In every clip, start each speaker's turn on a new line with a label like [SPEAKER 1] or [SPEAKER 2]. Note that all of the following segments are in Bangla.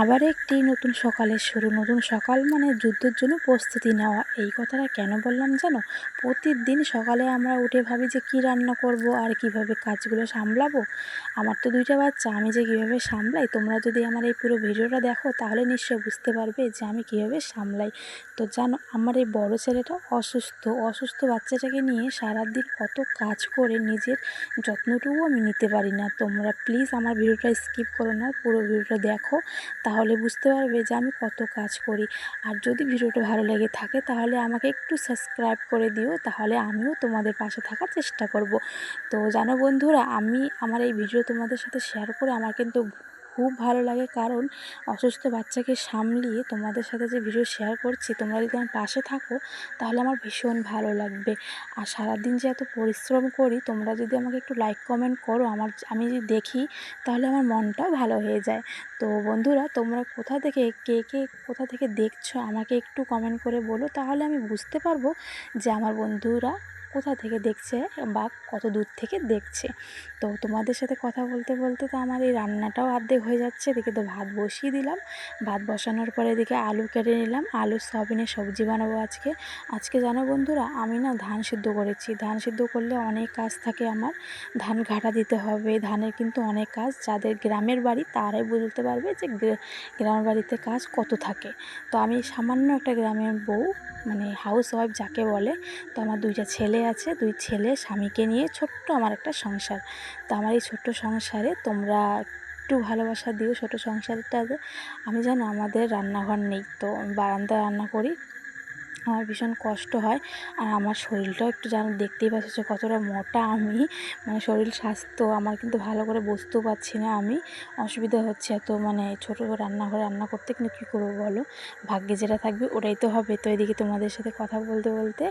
[SPEAKER 1] আবার একটি নতুন সকালের শুরু, নতুন সকাল মানে যুদ্ধের জন্য প্রস্তুতি নেওয়া। এই কথাটা কেন বললাম জানো? প্রতিদিন সকালে আমরা উঠে ভাবি যে কী রান্না করব আর কীভাবে কাজগুলো সামলাবো। আমার তো দুইটা বাচ্চা, আমি যে কীভাবে সামলাই, তোমরা যদি আমার এই পুরো ভিডিওটা দেখো তাহলে নিশ্চয়ই বুঝতে পারবে যে আমি কীভাবে সামলাই। তো জানো, আমার এই বড় ছেলেটা অসুস্থ অসুস্থ বাচ্চাটাকে নিয়ে সারাদিন কত কাজ করে নিজের যত্নটুকু আমি নিতে পারি না। তোমরা প্লিজ আমার ভিডিওটা স্কিপ করো না, পুরো ভিডিওটা দেখো। তাহলে বুঝতে পারবে যে আমি কত কাজ করি। আর যদি ভিডিওটা ভালো লেগে থাকে তাহলে আমাকে একটু সাবস্ক্রাইব করে দিও, তাহলে আমিও তোমাদের পাশে থাকার চেষ্টা করব। তো জানো বন্ধুরা, আমি আমার এই ভিডিও তোমাদের সাথে শেয়ার করে আমার কিন্তু খুব ভালো লাগে। কারণ অসুস্থ বাচ্চাকে সামলিয়ে তোমাদের সাথে যে ভিডিও শেয়ার করছি, তোমরা যদি আমার পাশে থাকো, তাহলে আমার ভীষণ ভালো লাগবে। আর সারাদিন যে এত পরিশ্রম করি, তোমরা যদি আমাকে একটু লাইক কমেন্ট করো, আমার আমি যদি দেখি, তাহলে আমার মনটাও ভালো হয়ে যায়। তো বন্ধুরা, তোমরা কোথা থেকে, কে কে কোথা থেকে দেখছ, আমাকে একটু কমেন্ট করে বলো, তাহলে আমি বুঝতে পারব যে আমার বন্ধুরা কোথা থেকে দেখছে বা কত দূর থেকে দেখছে? তো তোমাদের সাথে কথা বলতে বলতে তো আমার এই রান্নাটাও অর্ধেক হয়ে যাচ্ছে। এদিকে তো ভাত বসিয়ে দিলাম। ভাত বসানোর পরে এদিকে আলু কেটে নিলাম। আলু সয়াবিনের সবজি বানাবো আজকে। আজকে জানো বন্ধুরা, আমি না ধান সিদ্ধ করেছি। ধান সিদ্ধ করলে অনেক কাজ থাকে আমার। ধান ঘাটা দিতে হবে, ধানের কিন্তু অনেক কাজ। যাদের গ্রামের বাড়ি, তারাই বুঝতে পারবে যে গ্রামের বাড়িতে কাজ কত থাকে। তো আমি সামান্য একটা গ্রামের বউ মানে হাউস ওয়াইফ যাকে বলে, তো আমার দুইটা ছেলে আছে দুই ছেলে স্বামীকে নিয়ে ছোট্ট আমার একটা সংসার। তো আমার এই ছোট্ট সংসারে তোমরা একটু ভালোবাসা দিও ছোট সংসারটাতে আমি যেন আমাদের রান্নাঘর নেই, তো বারান্দায় রান্না করি। আমার ভীষণ কষ্ট হয়। আর আমার শরীরটাও একটু যেন দেখতেই পাচ্ছ কতটা মোটা আমি। মানে শরীর স্বাস্থ্য আমার কিন্তু ভালো করে বুঝতেও পারছি না আমি। অসুবিধা হচ্ছে এত মানে ছোটো রান্নাঘরে রান্না করতে কিন্তু কী করব বলো? ভাগ্যে যেটা থাকবে ওটাই তো হবে। তো এদিকে তোমাদের সাথে কথা বলতে বলতে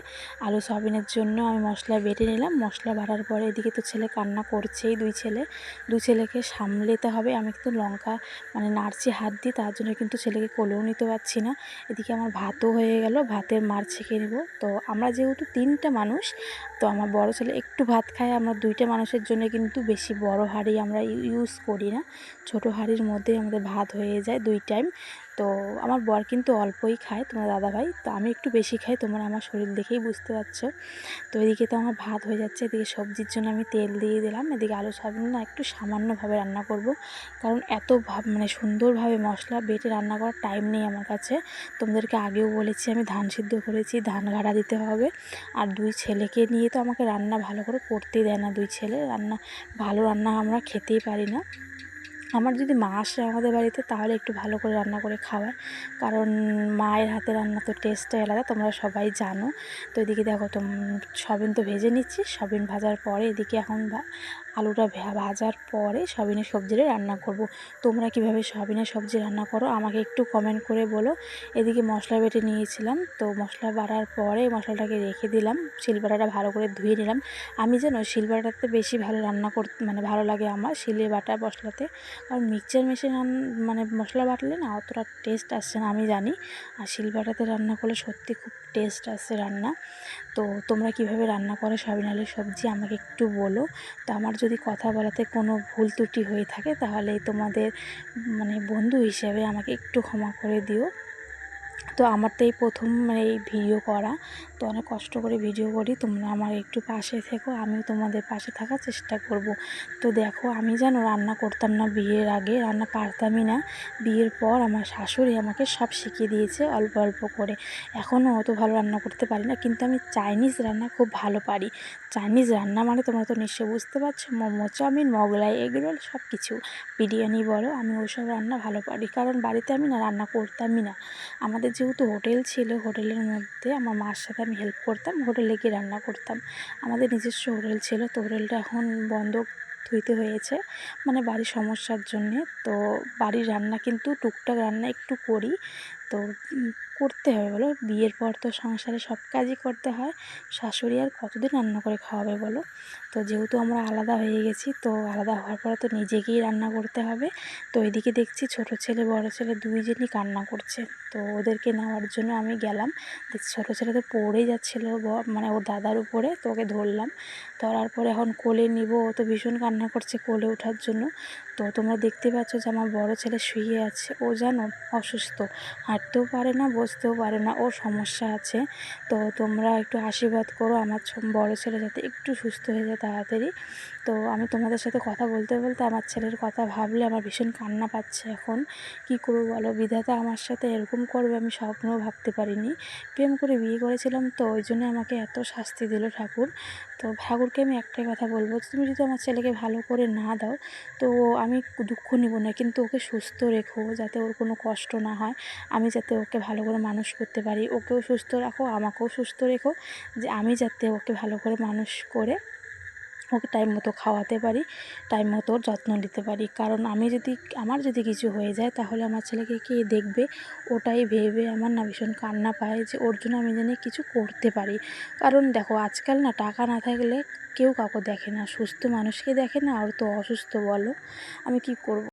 [SPEAKER 1] আলু সয়াবিনের জন্য আমি মশলা বেটে নিলাম। মশলা বাড়ার পরে এদিকে তো ছেলে কান্না করছেই দুই ছেলে। দুই ছেলেকে সামলেতে হবে। আমি কিন্তু লঙ্কা মানে নাড়ছি হাত দিয়ে, তার জন্য কিন্তু ছেলেকে কোলেও নিতে পারছি না। এদিকে আমার ভাতও হয়ে গেল। ভাতের মার ছেঁকে নেব। তো আমরা যেহেতু তিনটে মানুষ, তো আমার বড় ছেলে একটু ভাত খায়, আমরা দুইটা মানুষের জন্য কিন্তু বেশি বড় হাঁড়ি আমরা ইউজ করি না। ছোট হাঁড়ির মধ্যেই আমাদের ভাত হয়ে যায় দুই টাইম তো আমার বর কিন্তু অল্পই খায় তোমার দাদাভাই। তো আমি একটু বেশি খাই, তোমরা আমার শরীর দেখেই বুঝতে পারছ। তো এদিকে তো আমার ভাত হয়ে যাচ্ছে, এদিকে সবজির জন্য আমি তেল দিয়ে দিলাম। এদিকে আলু সয়াবিন না একটু সামান্যভাবে রান্না করব। কারণ এত ভাব মানে সুন্দরভাবে মশলা বেটে রান্না করার টাইম নেই আমার কাছে। তোমাদেরকে আগেও বলেছি, আমি ধান সিদ্ধ করেছি, ধান ঘাড়া দিতে হবে। আর দুই ছেলেকে নিয়ে তো আমাকে রান্না ভালো করে করতেই দেয় না দুই ছেলে। রান্না ভালো রান্না আমরা খেতেই পারি না। আমার যদি মা আসে আমাদের বাড়িতে, তাহলে একটু ভালো করে রান্না করে খাওয়ায়। কারণ মায়ের হাতে রান্না তো টেস্টটাই আলাদা, তোমরা সবাই জানো। তো এদিকে দেখো তো সবিন তো ভেজে নিচ্ছি। সবিন ভাজার পরে এদিকে এখন আলুটা ভাজার পরে সবিনের সবজিটা রান্না করব। তোমরা কীভাবে সবিনের সবজি রান্না করো, আমাকে একটু কমেন্ট করে বলো। এদিকে মশলা বেটে নিয়েছিলাম, তো মশলা বাড়ার পরে মশলাটাকে রেখে দিলাম। শিলবাটাটা ভালো করে ধুয়ে নিলাম। আমি যেন শিলবাটাতে বেশি ভালো রান্না করতে মানে ভালো লাগে আমার শিলে বাটা মশলাতে। কারণ মিক্সচার মেশিন মানে মশলা বাটলে না অতটা টেস্ট আসছে না, আমি জানি। আর শিলবাটাতে রান্না করলে সত্যি খুব টেস্ট আসছে রান্না। তো তোমরা কীভাবে রান্না করো সবিনালের সবজি আমাকে একটু বলো। তো আমার যদি কথা বলাতে কোনো ভুল ত্রুটি হয়ে থাকে, তাহলে তোমাদের মানে বন্ধু হিসেবে আমাকে একটু ক্ষমা করে দিও। তো আমার তো এই প্রথম মানে এই ভিডিও করা। তো অনেক কষ্ট করে ভিডিও করি। তোমরা আমার একটু পাশে থেকো আমি তোমাদের পাশে থাকার চেষ্টা করব। তো দেখো, আমি যেন রান্না করতাম না বিয়ের আগে, রান্না পারতামই না। বিয়ের পর আমার শাশুড়ি আমাকে সব শিখিয়ে দিয়েছে অল্প অল্প করে। এখনও অত ভালো রান্না করতে পারি না, কিন্তু আমি চাইনিজ রান্না খুব ভালো পারি। চাইনিজ রান্না মানে তোমরা তো নিশ্চয়ই বুঝতে পারছ, মোমো, চাউমিন, মোগলাই, এগরোল সব কিছু বিরিয়ানি বলো, আমি ওইসব রান্না ভালো পারি। কারণ বাড়িতে আমি না রান্না করতামই না। আমাদের যেহেতু হোটেল ছিল, হোটেলের মধ্যে আমার মার সাথে আমি হেল্প করতাম, হোটেলে গিয়ে রান্না করতাম। আমাদের নিজস্ব হোটেল ছিল, তো হোটেলটা এখন বন্ধ ধুইতে হয়েছে মানে বাড়ির সমস্যার জন্যে। তো বাড়ির রান্না কিন্তু টুকটাক রান্না একটু করি তো করতে হবে বলো? বিয়ের পর তো সংসারে সব কাজই করতে হয়। শাশুড়ি আর কতদিন রান্না করে খাওয়াবে বলো? তো যেহেতু আমরা আলাদা হয়ে গেছি, তো আলাদা হওয়ার পরে তো নিজেকেই রান্না করতে হবে। তো এদিকে দেখছি ছোট ছেলে, বড় ছেলে দুইজনই কান্না করছে। তো ওদেরকে নেওয়ার জন্য আমি গেলাম। ছোটো ছেলে তো পড়েই যাচ্ছিল মানে ওর দাদার উপরে, তো ওকে ধরলাম। ধরার পরে এখন কোলে নিব, ও তো ভীষণ কান্না করছে কোলে ওঠার জন্য। তো তোমরা দেখতে পাচ্ছ যে আমার বড় ছেলে শুয়ে আছে। ও জানো অসুস্থ। হাঁটতেও পারে না, বসতেও পারে না। ওর সমস্যা আছে। তো তোমরা একটু আশীর্বাদ করো আমার বড় ছেলে যাতে একটু সুস্থ হয়ে যায় তাড়াতাড়ি। তো আমি তোমাদের সাথে কথা বলতে বলতে আমার ছেলের কথা ভাবলে আমার ভীষণ কান্না পাচ্ছে এখন। কি করব বলো? বিধাতা আমার সাথে এরকম করবে আমি স্বপ্নেও ভাবতে পারিনি। প্রেম করে বিয়ে করেছিলাম তো ওই জন্য আমাকে এত শাস্তি দিল ঠাকুর। তো ঠাকুরকে আমি একটাই কথা বলব তুমি যদি আমার ছেলেকে ভালো করে না দাও, তো আমি দুঃখ নিব না, কিন্তু ওকে সুস্থ রেখো যাতে ওর কোনো কষ্ট না হয়। আমি যাতে ওকে ভালো করে মানুষ করতে পারি। ওকেও সুস্থ রাখো, আমাকেও সুস্থ রেখো যে আমি যাতে ওকে ভালো করে মানুষ করে ওকে টাইম মতো খাওয়াতে পারি টাইম মতো যত্ন নিতে পারি। কারণ আমি যদি, আমার যদি কিছু হয়ে যায়, তাহলে আমার ছেলেকে কে দেখবে? ওটাই ভেবে আমার না ভীষণ কান্না পায় যে, ওর জন্য আমি যেন কিছু করতে পারি। কারণ দেখো, আজকাল না টাকা না থাকলে কেউ কাউকে দেখে না। সুস্থ মানুষকে দেখে না, আর তো অসুস্থ বলো, আমি কি করব?